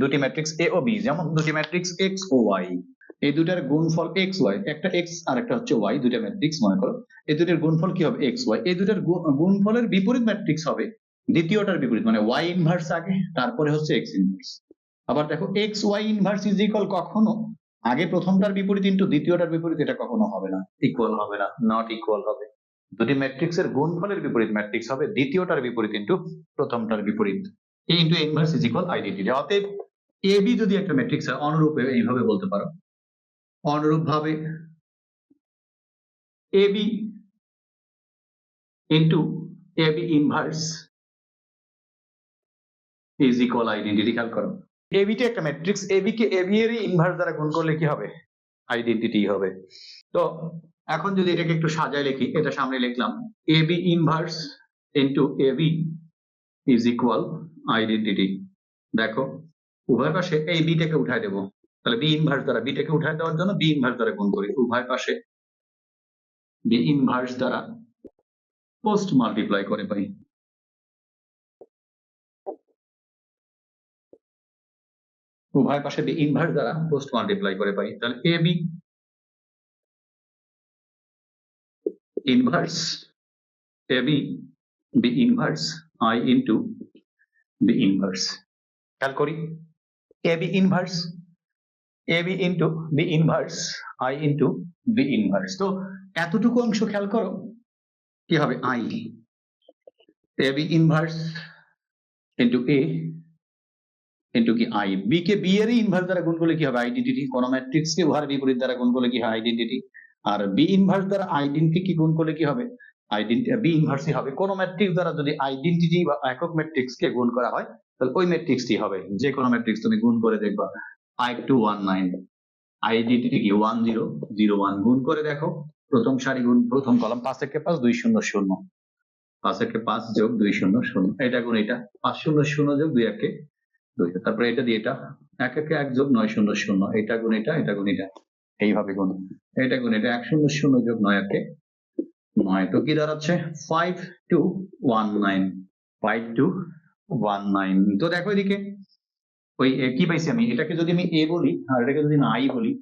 দুটি ম্যাট্রিক্স এ ও বি যেমন দুটি ম্যাট্রিক্স এক্স ও ওয়াই এই দুটার গুণফল এক্স ওয়াই একটা এক্স আর একটা হচ্ছে ওয়াই দুটা ম্যাট্রিক্স মনে করো। এই দুটার গুণফল কি হবে এক্স ওয়াই এই দুটার গুণফলের বিপরীত ম্যাট্রিক্স হবে দ্বিতীয়টার বিপরীত মানে ওয়াই ইনভার্স আগে তারপরে হচ্ছে এক্স ইনভার্স আবার দেখো X Y inverse is equal কখনো? আগে প্রথমটার বিপরীত ইন্টু দ্বিতীয়টার বিপরীত এটা কখনো হবে না। ইকুয়াল হবে না নট ইকুয়াল হবে। দুটি ম্যাট্রিক্সের গুণফলের বিপরীত ম্যাট্রিক্স হবে দ্বিতীয়টার বিপরীত ইন্টু প্রথমটার বিপরীত। A into inverse is equal identity অতএব এ বি যদি একটা ম্যাট্রিক্স হয়, অনুরূপ এইভাবে বলতে পারো। অনুরূপ ভাবে A B into A B inverse is equal identity খেয়াল করো। এবিটি একটা ম্যাট্রিক্স এবি কে এবি এর ইনভার্স দ্বারা গুণ করলে কি হবে? আইডেন্টিটি হবে। তো এখন যদি এটাকে একটু সাজায় লিখি, এটা সামনে লিখলাম। AB inverse into AB is equal identity দেখো উভয় পাশে এই বিটাকে উঠায় দেবো। তাহলে বি ইনভার্স দ্বারা বিটাকে উঠায় দেওয়ার জন্য বি ইনভার্স দ্বারা গুণ করি। উভয় পাশে বি ইনভার্স দ্বারা পোস্ট মাল্টিপ্লাই করে পাই। উভয় পাশে বি ইনভার্স দ্বারা পোস্ট মাল্টিপ্লাই করে পাই। তাহলে A B inverse A B B inverse I into B inverse খেয়াল করি? A B inverse A B into B inverse I into B তো এতটুকু অংশ খেয়াল করো, কি হবে? I A inverse into A into কি? আই বি কে বি এর ইনভার্স দ্বারা গুণ করলে কি হবে? আইডেন্টিটি কোন ম্যাট্রিক্স কে উহার বিপরীত দ্বারা গুণ করলে কি হয়? আইডেন্টিটি আর বি ইনভার্স দ্বারা আইডেন্টিটি কি গুণ করলে কি হবে? আইডেন্টি বি ইনভার্সই হবে। কোন ম্যাট্রিক্স দ্বারা যদি আইডেন্টিটি বা একক ম্যাট্রিক্স কে গুণ করা হয় তাহলে ওই ম্যাট্রিক্সটি হবে। যে কোনো ম্যাট্রিক্স তুমি গুণ করে দেখবা। Five two one nine identity কি? ওয়ান জিরো জিরো ওয়ান গুণ করে দেখো। প্রথম সারি গুণ, প্রথম কলাম পাঁচ একে পাঁচ, দুই শূন্য শূন্য। পাঁচ একে পাঁচ যোগ দুই শূন্য শূন্য। এটা গুণ এটা। পাঁচ শূন্য শূন্য যোগ দুই একে দুই। তারপরে এটা দিয়ে এটা। এক একে এক যোগ নয় শূন্য শূন্য। এটা গুণ এটা এটা গুণ এটা। এইভাবে গুণ। এটা গুণ এটা। এক শূন্য শূন্য যোগ নয় একে নয়। তো কি দাঁড়াচ্ছে? Five two one nine five two one nine তো দেখো এদিকে। ওই কি পাইছি আমি? এটাকে যদি আমি এ বলি, আর এটাকে যদি আমি আই বলি,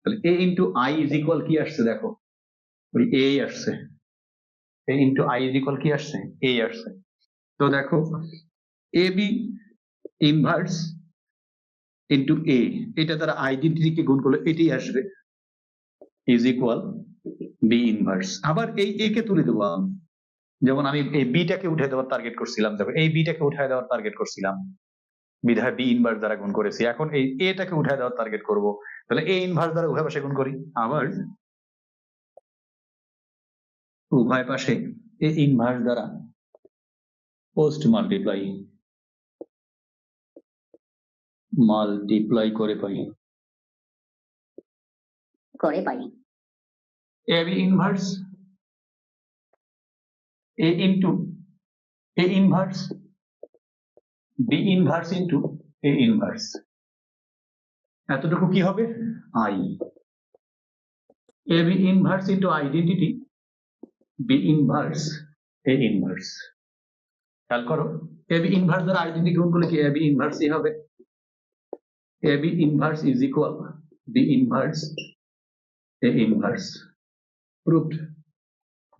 তাহলে A into I is equal কি আসছে দেখো? ওই এ আসছে। A into I is equal কি আসছে? এ আসছে। তো দেখো A B inverse into A এটা দ্বারা আইডেন্টিটি কে গুণ করলে এটাই আসবে। ইজ ইকুয়াল বি ইনভার্স আবার এই এ কে তুলে দেবো আমি। যেমন আমি এই বিটাকে উঠে দেওয়ার টার্গেট করছিলাম দেখো এই বিটাকে উঠায় দেওয়ার টার্গেট করছিলাম। বিধায় বি ইনভার্স দ্বারা গুণ করেছি। এখন এই এটাকে উঠায় দেওয়ার টার্গেট করব। তাহলে এ ইনভার্স দ্বারা উভয় পাশে গুণ করি। আবার উভয় পাশে এ ইনভার্স দ্বারা পোস্ট মাল্টিপ্লাই মাল্টিপ্লাই করে পাই। করে পাই। A B inverse A into A inverse B inverse into A inverse এতটুকু কি হবে? I A B inverse into identity B inverse A inverse খেয়াল করো এ বি ইনভার্স দ্বারা আইডেন্টিটি গুণ করলে কি এ বি ইনভার্সই হবে? A B inverse is equal B inverse A inverse proved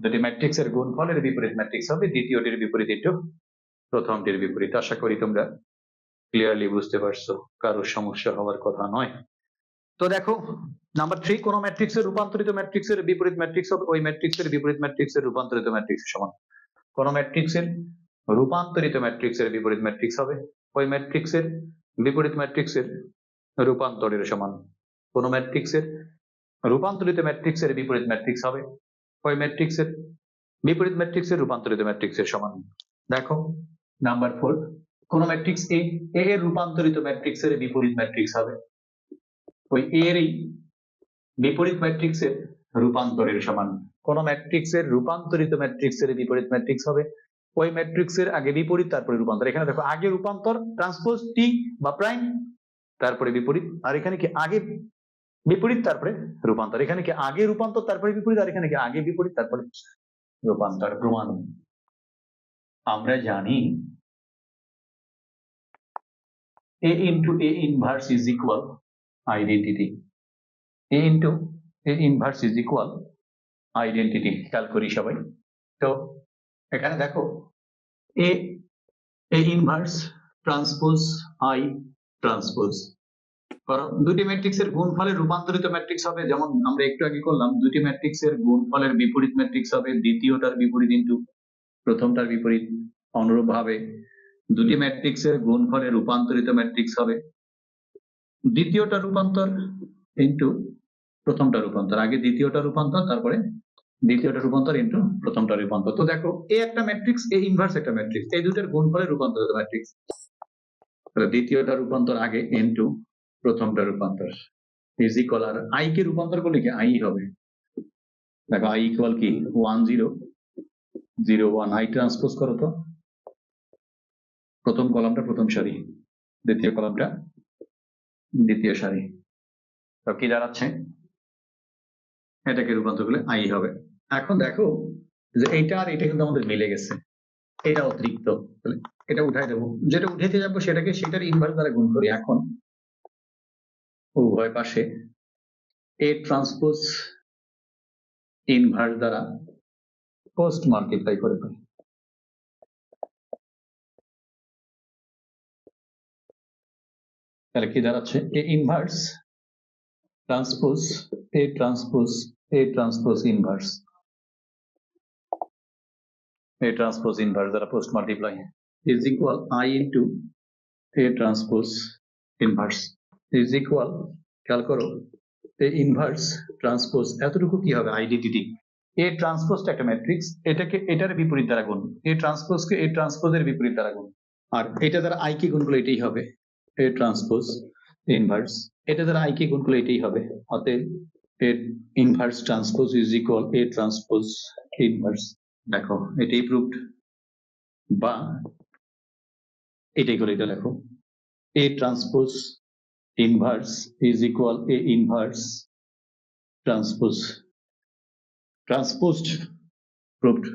দুটি ম্যাট্রিক্সের গুণফলের বিপরীত ম্যাট্রিক্স হবে, দ্বিতীয়টির বিপরীত একটু প্রথমটির বিপরীত। আশা করি তোমরা ক্লিয়ারলি বুঝতে পারছ, কারও সমস্যা হওয়ার কথা নয়। তো দেখো নাম্বার থ্রি কোন ম্যাট্রিক্সের রূপান্তরিত ম্যাট্রিক্সের বিপরীত ম্যাট্রিক্স হবে, ওই ম্যাট্রিক্সের বিপরীত ম্যাট্রিক্সের রূপান্তরিত ম্যাট্রিক্স সমান। কোন ম্যাট্রিক্সের রূপান্তরিত ম্যাট্রিক্সের বিপরীত ম্যাট্রিক্স হবে, ওই ম্যাট্রিক্সের বিপরীত ম্যাট্রিক্সের রূপান্তরের সমান। কোন ম্যাট্রিক্সের রূপান্তরিত ম্যাট্রিক্সের বিপরীত ম্যাট্রিক্স হবে ওই ম্যাট্রিক্সের বিপরীত ম্যাট্রিক্সের রূপান্তরিত ম্যাট্রিক্সের সমান। দেখো নাম্বার ফোর কোন ম্যাট্রিক্স এ এ এর রূপান্তরিত ম্যাট্রিক্সের বিপরীত ম্যাট্রিক্স হবে। ওই এ এর বিপরীত ম্যাট্রিক্সের রূপান্তরের সমান। কোন ম্যাট্রিক্সের রূপান্তরিত ম্যাট্রিক্সের বিপরীত ম্যাট্রিক্স হবে। ওই ম্যাট্রিক্সের আগে বিপরীত, তারপরে রূপান্তর। এখানে দেখো, আগে রূপান্তর ট্রান্সপোজ টি বা প্রাইম তারপরে বিপরীত। আর এখানে কি আগে বিপরীত, তারপরে রূপান্তর। এখানে কি আগে রূপান্তর, তারপরে বিপরীত, আর এখানে কি আগে বিপরীত, তারপরে রূপান্তর, প্রমাণ। আমরা জানি a into a inverse is equal identity a into a inverse is equal identity খেয়াল করি সবাই। তো এখানে দেখো A a inverse transpose I transpose করো দুটি ম্যাট্রিক্সের গুণফলের রূপান্তরিত ম্যাট্রিক্স হবে, যেমন আমরা একটু আগে করলাম দুটি ম্যাট্রিক্সের গুণফলের বিপরীত ম্যাট্রিক্স হবে, দ্বিতীয়টার বিপরীত ইন্টু প্রথমটার বিপরীত অনুরূপভাবে। দুটি ম্যাট্রিক্সের গুণফলের রূপান্তরিত ম্যাট্রিক্স হবে দ্বিতীয়টা রূপান্তর ইন্টু প্রথমটা রূপান্তর। আগে দ্বিতীয়টা রূপান্তর, তারপরে দ্বিতীয়টা রূপান্তর ইন্টু প্রথমটা রূপান্তর। তো দেখো, এ একটা ম্যাট্রিক্স এ ইনভার্স একটা ম্যাট্রিক্স এই দুটোর গুণফলের রূপান্তরিত ম্যাট্রিক্স দ্বিতীয়টা রূপান্তর আগে ইন্টু প্রথমটা রূপান্তর। ইজ ইকুয়াল আর আই কে রূপান্তর করলে কি? আই হবে। দেখো আই ইকুয়াল কি? One zero zero one I transpose করো তো। প্রথম কলামটা প্রথম সারি, দ্বিতীয় কলামটা দ্বিতীয় সারি। তো কি দাঁড়াচ্ছে? এটাকে রূপান্তর করলে আই হবে। এখন দেখো যে এইটা আর এটা কিন্তু আমাদের মিলে গেছে। এটা অতিরিক্ত। এটা উঠাই দেবো। যেটা উঠাইতে যাব সেটাকে সেটার ইনভার্স দ্বারা গুণ করি। এখন উভয় পাশে এ ট্রান্সপোজ ইনভার্স দ্বারা পোস্ট মাল্টিপ্লাই করে পাই তাহলে কি দাঁড়াচ্ছে? A inverse transpose, A transpose A transpose inverse. A transpose inverse দ্বারা multiply is equal I into A transpose inverse. Is equal খেয়াল করো ইনভার্স ট্রান্সপোজ এতটুকু কি হবে? আইডেন্টিটি এ ট্রান্সপোজটা একটা ম্যাট্রিক্স এটাকে, এটার বিপরীত দ্বারা গুণ। এ ট্রান্সপোজকে এ ট্রান্সপোজের বিপরীত দ্বারা গুণ। আর এটা দ্বারা আই কে গুণ করলে এটাই হবে। এ ট্রান্সপোজ ইনভার্স এটা দ্বারা আই কে গুণ করলে এটাই হবে। অতএব A inverse transpose is equal A transpose inverse দেখো, এটাই প্রুভড বা, এটাই করে এটা লেখো। A transpose inverse is equal a inverse transpose. Transposed proved